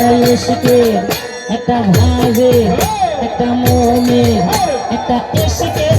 একটা এসকে একটা ভাবে একটা মোমে একটা এসকের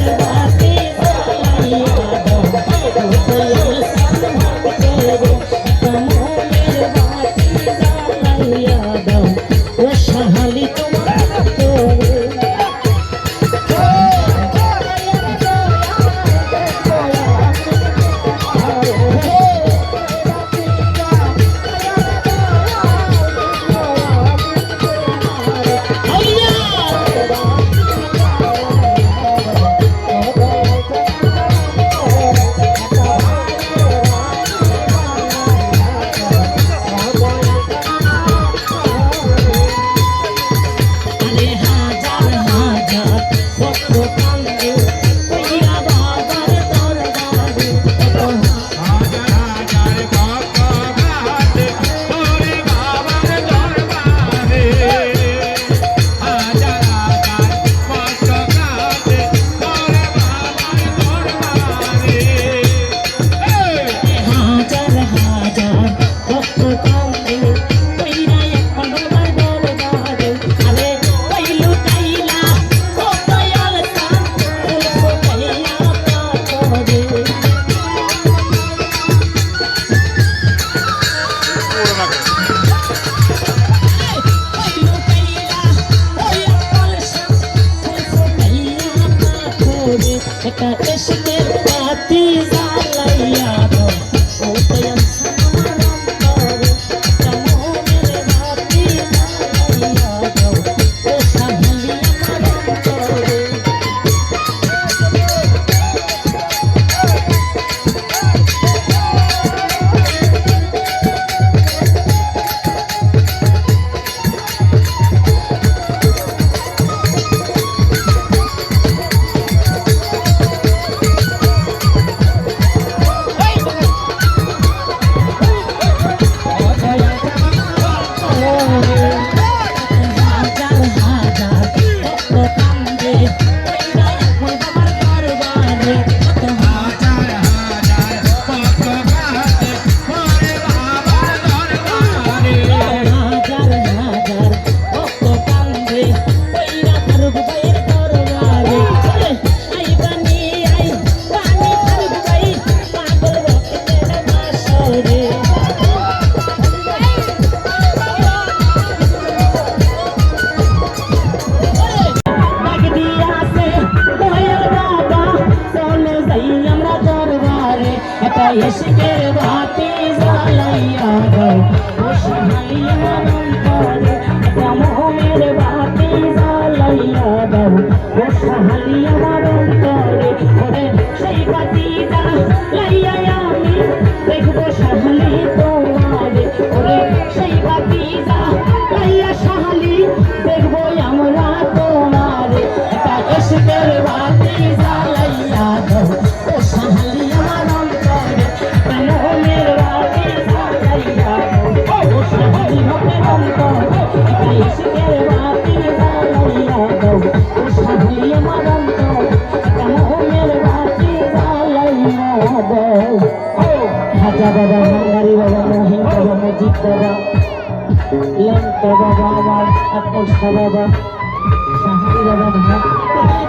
का इश्क आती ইশকের বাতি জ্বালাইয়া দাও। বসাইয়া অন্তরে মনের বাতি জ্বালাইয়া দাও। বসাইয়া অন্তরে ওরে সেই বাতি দেখব সাহালি তোমারে। ওরে সেই বাতি দেখব আমরা তোমারে। ইশকের বাতি জ্বালাইয়া Lenta Baba, Atmos Baba, Sahari Baba,